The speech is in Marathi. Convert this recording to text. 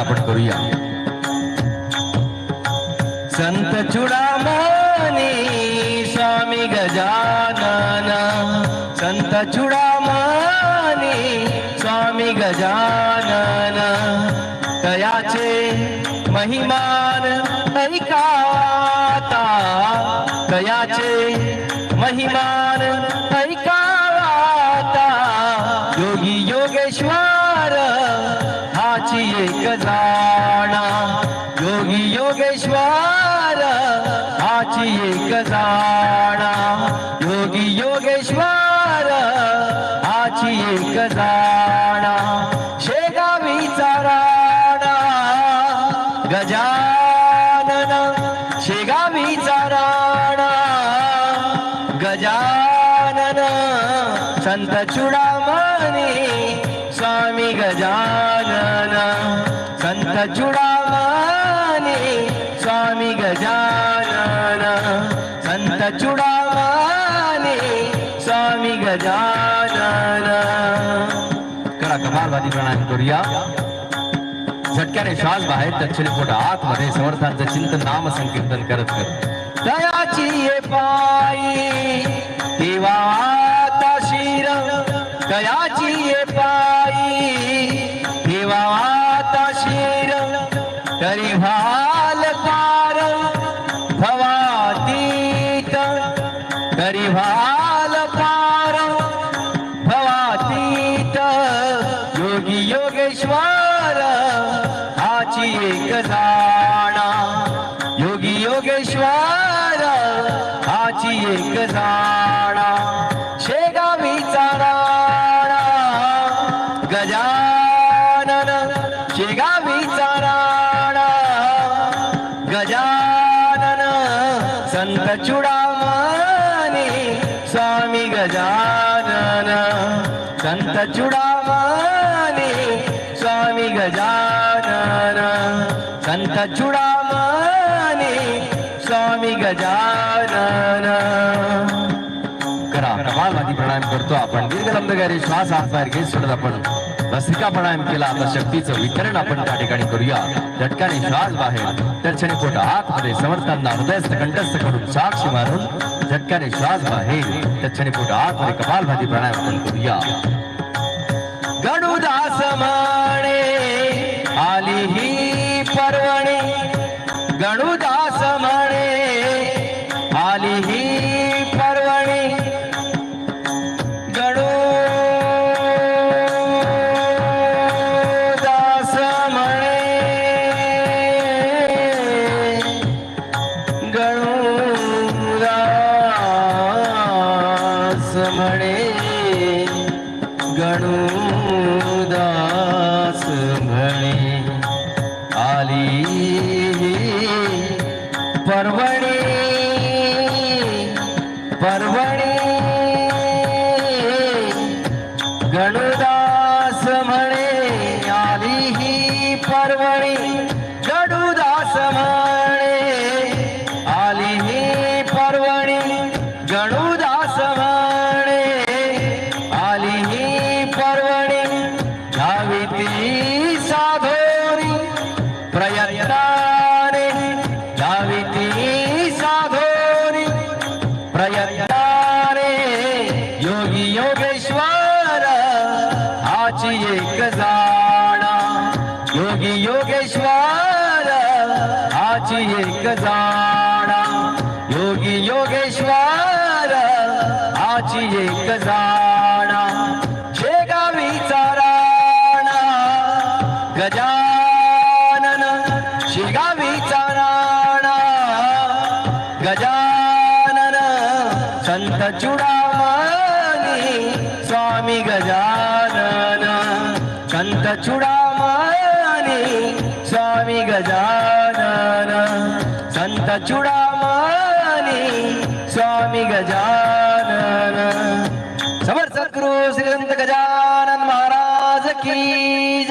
आपण करूया. संत चुडामणी स्वामी गजानना. संत चुडामणी स्वामी गजानना. तयाचे महिमान ऐकाता तयाचे महिमान ऐकाता योगी योगेश्वर हाची एक जाणा. योगी योगेश्वर आची एक जाणा. योगी योगेश्वर आची एक जाणा. शेगावीचा राणा गजानन. शेगावीचा राणा गजानन. संत चुडामणी स्वामी गजानन। संत चुडावानी स्वामी गजानन। संत चुडावानी स्वामी गजानन। करा कमालवादी प्रणाम करूया। झटक्याने श्वास बाहेर दक्षिणे पोट आतमध्ये समर्थांचं चिंतन नाम संकीर्तन करत करत. दयाची ये पायी तरी भाल पार भवातीत तरी भाल पार भवातीत योगी योगेश्वर आची एक जाणा योगी योगेश्वर आची एक जाणा शेगावीचा राणा गजा संत चुडामणी स्वामी गजानन संत चुडामणी स्वामी गजानन संत चुडामणी स्वामी गजानन करा कपालवादी प्राणायाम करतो आपण दीर्घ लंबगारी श्वास भस्त्रिका प्राणायाम केला आता शक्तीचं वितरण आपण त्या ठिकाणी करूया. झटकाने श्वास बाहेर. दर्शनी पोट आतमध्ये समर्थांना हृदयस्थ कंठस्थ करून साक्षी मारून झटक्याने श्वास बाहेर. दर्शनी पोट आतमध्ये कपालभाती प्राणायाम आपण करूया. મળે ઘણું ઉદાસ મળે આલી પરવડે प्रयत्नाने योगी योगेश्वर हाची एक जाणा. योगी योगेश्वर हाची एक जाणा. योगी योगेश्वर हाची एक जाणा. शेगावी राणा गजानन शेगावी चाराणा. गजानन संत चुडामणी स्वामी गजानन संत चुडामणी स्वामी गजानन संत चुडामणी स्वामी गजानन समर्थ सद्गुरु श्रीरंत गजानन महाराज की जय